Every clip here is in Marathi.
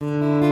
Mm-hmm.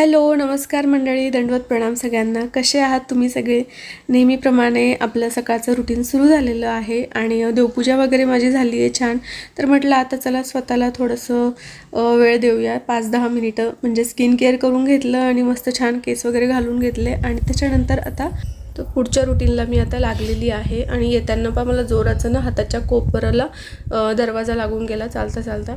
हॅलो नमस्कार मंडळी दंडवत प्रणाम सगळ्यांना. कसे आहात तुम्ही सगळे? नेहमीप्रमाणे आपलं सकाळचं रुटीन सुरू झालेलं आहे आणि देवपूजा वगैरे माझी झाली आहे छान. तर म्हटलं आता चला स्वतःला थोडंसं वेळ देऊया. पाच दहा मिनिटं म्हणजे स्किन केअर करून घेतलं आणि मस्त छान केस वगैरे घालून घेतले आणि त्याच्यानंतर आता तर पुढच्या रुटीनला मी आता लागलेली आहे आणि येताना पण मला जोराचं ना हाताच्या कोपराला दरवाजा लागून गेला चालता चालता.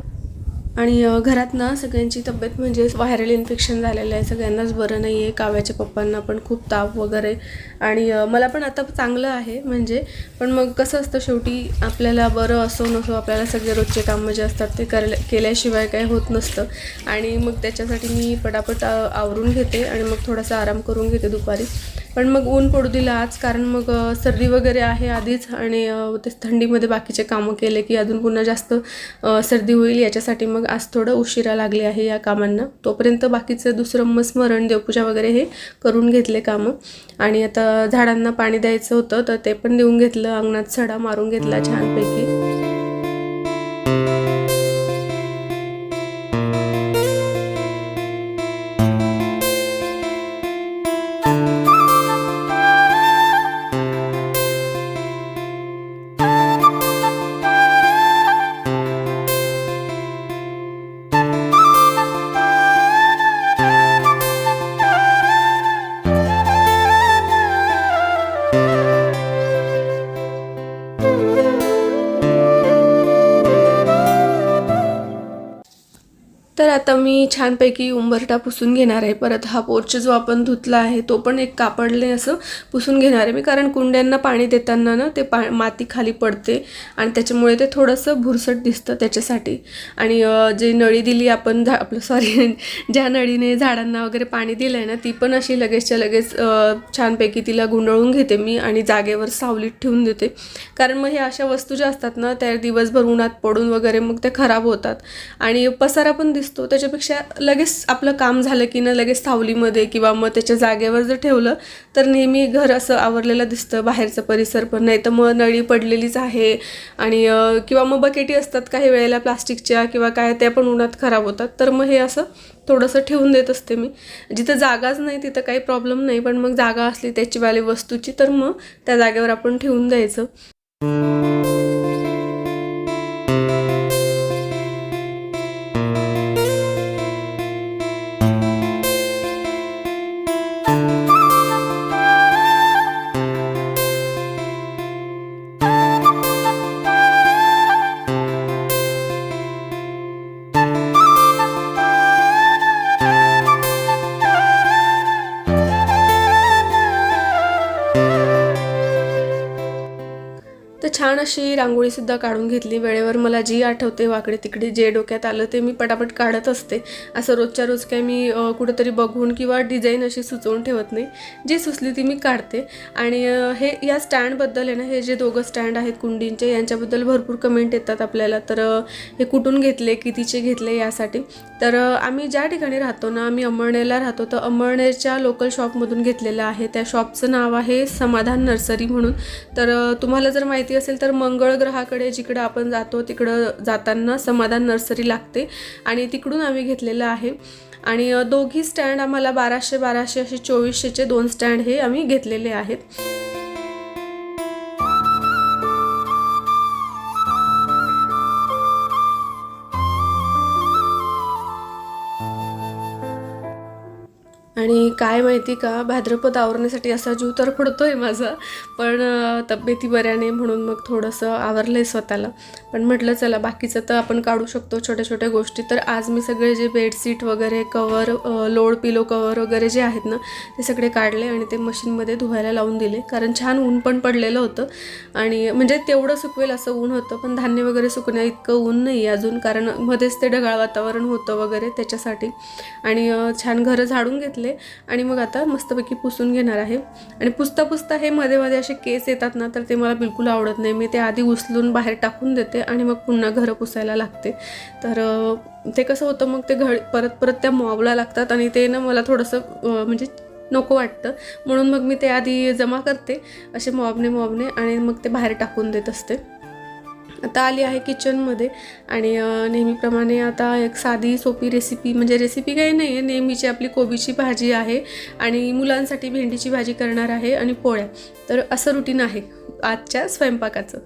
आणि घरात ना सगळ्यांची तब्येत म्हणजे व्हायरल इन्फेक्शन झालेलं आहे. सगळ्यांनाच बरं नाही आहे काव्याच्या पप्पांना पण खूप ताप वगैरे. आणि मला पण आता चांगलं आहे म्हणजे पण मग कसं असतं शेवटी आपल्याला बरं असो नसो आपल्याला सगळे रोजचे कामं जे असतात ते करल्या केल्याशिवाय काही होत नसतं. आणि मग त्याच्यासाठी मी पटापट आवरून घेते आणि मग थोडासा आराम करून घेते दुपारी. पण मग ऊन पडू दिलं आज कारण मग सर्दी वगैरे आहे आधीच आणि ते थंडीमध्ये बाकीचे कामं केले की अजून पुन्हा जास्त सर्दी होईल याच्यासाठी मग आज थोडं उशिरा लागले आहे या कामांना. तोपर्यंत बाकीचं दुसरं मग स्मरण देवपूजा वगैरे हे करून घेतले कामं. आणि आता झाडांना पाणी द्यायचं होतं तर ते पण देऊन घेतलं अंगणात सडा मारून घेतला छानपैकी. तर आता मी छानपैकी उंबरटा पुसून घेणार आहे. परत हा पोर्च जो आपण धुतला आहे तो पण एक कापडले असं पुसून घेणार आहे मी. कारण कुंड्यांना पाणी देताना ना ते पा माती खाली पडते आणि त्याच्यामुळे ते थोडंसं भुरसट दिसतं त्याच्यासाठी. आणि जे नळी दिली आपण झा आपलं सॉरी ज्या नळीने झाडांना वगैरे पाणी दिलं आहे ना ती पण अशी लगेचच्या लगेच छानपैकी तिला गुंडळून घेते मी आणि जागेवर सावलीत ठेवून देते. कारण मग हे अशा वस्तू ज्या असतात ना त्या दिवसभर उन्हात पडून वगैरे मग ते खराब होतात. आणि पसारा पण दिसतो त्याच्यापेक्षा लगेच आपलं काम झालं की ना लगेच सावलीमध्ये किंवा मग त्याच्या जागेवर जर ठेवलं तर नेहमी घर असं आवरलेलं दिसतं बाहेरचं परिसर पण. नाही तर मग नळी पडलेलीच आहे आणि किंवा मग बकेटी असतात काही वेळेला प्लास्टिकच्या किंवा काय त्या पण उन्हात खराब होतात. तर मग हे असं थोडंसं ठेवून देत असते मी. जिथं जागाच नाही तिथं काही प्रॉब्लेम नाही. पण मग जागा असली त्याची वाली वस्तूची तर मग त्या जागेवर आपण ठेवून द्यायचं. तर छान अशी रांगोळीसुद्धा काढून घेतली. वेळेवर मला जी आठवते वाकडे तिकडे जे डोक्यात आलं ते मी पटापट काढत असते. असं रोजच्या रोज काही मी कुठंतरी बघून किंवा डिझाईन अशी सुचवून ठेवत नाही. जी सुचली ती मी काढते. आणि हे या स्टँडबद्दल आहे ना हे जे दोघं स्टँड आहेत कुंडींचे यांच्याबद्दल भरपूर कमेंट येतात आपल्याला. तर हे कुठून घेतले कितीचे घेतले यासाठी. तर आम्ही ज्या ठिकाणी राहतो ना आम्ही अंमळनेरला राहतो. तर अंमळनेरच्या लोकल शॉपमधून घेतलेलं आहे. त्या शॉपचं नाव आहे समाधान नर्सरी म्हणून. तर तुम्हाला जर माहिती असेल तर मंगळ ग्रहाकडे जिकडं आपण जातो तिकडं जाताना समाधान नर्सरी लागते आणि तिकडून आम्ही घेतलेलं आहे. आणि दोघी स्टँड आम्हाला बाराशे बाराशे असे चोवीसशेचे दोन स्टँड हे आम्ही घेतलेले आहेत. आणि काय माहिती का भाद्रपद आवरण्यासाठी असा जीव तर पडतो आहे माझा. पण तब्येती बऱ्या नाही म्हणून मग थोडंसं आवरलं आहे स्वतःला. पण म्हटलं चला बाकीचं तर आपण काढू शकतो. छोट्या छोट्या गोष्टी. तर आज मी सगळे जे बेडशीट वगैरे कवर लोड पिलो कवर वगैरे जे आहेत ना ते सगळे काढले आणि ते मशीनमध्ये धुवायला लावून दिले. कारण छान ऊन पण पडलेलं होतं. आणि म्हणजे तेवढं सुकवेल असं ऊन होतं पण धान्य वगैरे सुकण्या इतकं ऊन नाही अजून. कारण मध्येच ते ढगाळ वातावरण होतं वगैरे त्याच्यासाठी. आणि छान घरं झाडून घेतले. आणि मग आता मस्तपैकी पुसून घेणार आहे. आणि पुसता पुसता हे मध्ये मध्ये असे केस येतात ना तर ते मला बिलकुल आवडत नाही. मी ते आधी उचलून बाहेर टाकून देते आणि मग पुन्हा घरं पुसायला लागते. तर ते कसं होतं मग ते घड परत परत त्या मॉबला लागतात आणि ते ना मला थोडंसं म्हणजे नको वाटतं. म्हणून मग मी ते आधी जमा करते असे मॉबने मॉबने आणि मग ते बाहेर टाकून देत असते. आता आली आहे किचनमध्ये. आणि नेहमीप्रमाणे आता एक साधी सोपी रेसिपी म्हणजे रेसिपी काही नाही आहे नेहमीची आपली कोबीची भाजी आहे आणि मुलांसाठी भेंडीची भाजी करणार आहे आणि पोळ्या. तर असं रुटीन आहे आजच्या स्वयंपाकाचं.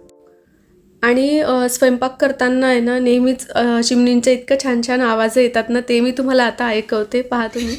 आणि स्वयंपाक करताना आहे ना नेहमीच चिमणींचे इतकं छान छान आवाज येतात ना ते मी तुम्हाला आता ऐकवते. पहा तुम्ही.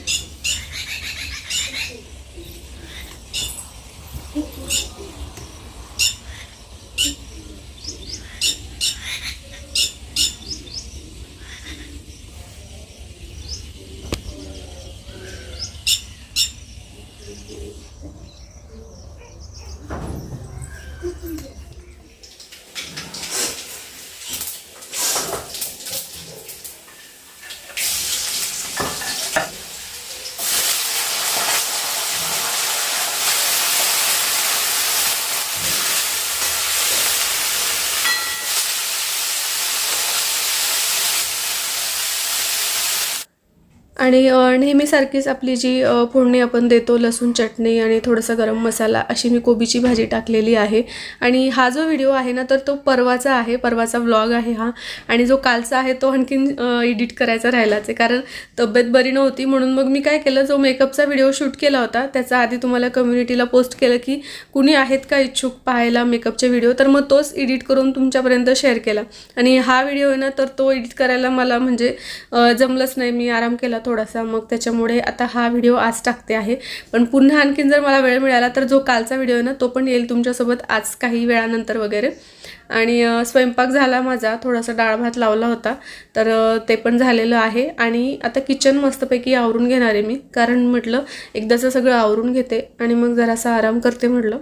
आणि नेहमीसारखीच आपली जी फोडणी आपण देतो लसूण चटणी आणि थोडंसं गरम मसाला अशी मी कोबीची भाजी टाकलेली आहे. आणि हा जो व्हिडिओ आहे ना तर तो परवाचा आहे परवाचा व्लॉग आहे हा. आणि जो कालचा आहे तो आणखीन एडिट करायचा राहिलाच आहे. कारण तब्येत बरी नव्हती म्हणून मग मी काय केलं जो मेकअपचा व्हिडिओ शूट केला होता त्याचा आधी तुम्हाला कम्युनिटीला पोस्ट केलं की कुणी आहेत का इच्छुक पाहायला मेकअपचे व्हिडिओ? तर मग तोच एडिट करून तुमच्यापर्यंत शेअर केला. आणि हा व्हिडिओ आहे ना तर तो एडिट करायला मला म्हणजे जमलंच नाही. मी आराम केला थोडासा मग त्याच्यामुळे आता हा व्हिडिओ आज टाकते आहे. पण पुन्हा आणखीन जर मला वेळ मिळाला तर जो कालचा व्हिडिओ आहे ना तो पण येईल तुमच्यासोबत आज काही वेळानंतर वगैरे. आणि स्वयंपाक झाला माझा थोडासा डाळ भात लावला होता तर ते पण झालेलं आहे. आणि आता किचन मस्तपैकी आवरून घेणार आहे मी कारण म्हटलं एकदाचं सगळं आवरून घेते आणि मग जरासा आराम करते म्हटलं.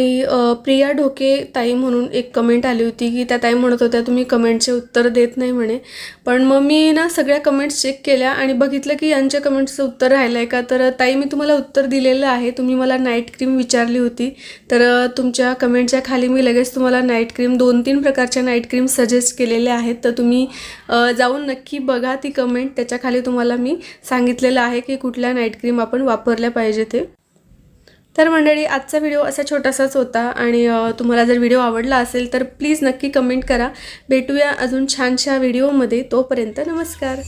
आणि प्रिया ढोके ताई म्हणून एक कमेंट आली होती की त्या ताई म्हणत होत्या तुम्ही कमेंटचे उत्तर देत नाही म्हणे. पण मग मी ना सगळ्या कमेंट्स चेक केल्या आणि बघितलं की यांच्या कमेंट्सचं उत्तर राहिलं आहे का? तर ताई मी तुम्हाला उत्तर दिलेलं आहे. तुम्ही मला नाईट क्रीम विचारली होती. तर तुमच्या कमेंटच्या खाली मी लगेच तुम्हाला नाईट क्रीम दोन तीन प्रकारच्या नाईट क्रीम सजेस्ट केलेल्या आहेत. तर तुम्ही जाऊन नक्की बघा ती कमेंट त्याच्याखाली तुम्हाला मी सांगितलेलं आहे की कुठल्या नाईट क्रीम आपण वापरल्या पाहिजे ते. तर मंडळी आजचा व्हिडिओ असा छोटासाच होता आणि तुम्हाला जर व्हिडिओ आवडला असेल तर प्लीज नक्की कमेंट करा. भेटूया अजून छानशा व्हिडिओमध्ये. तोपर्यंत नमस्कार.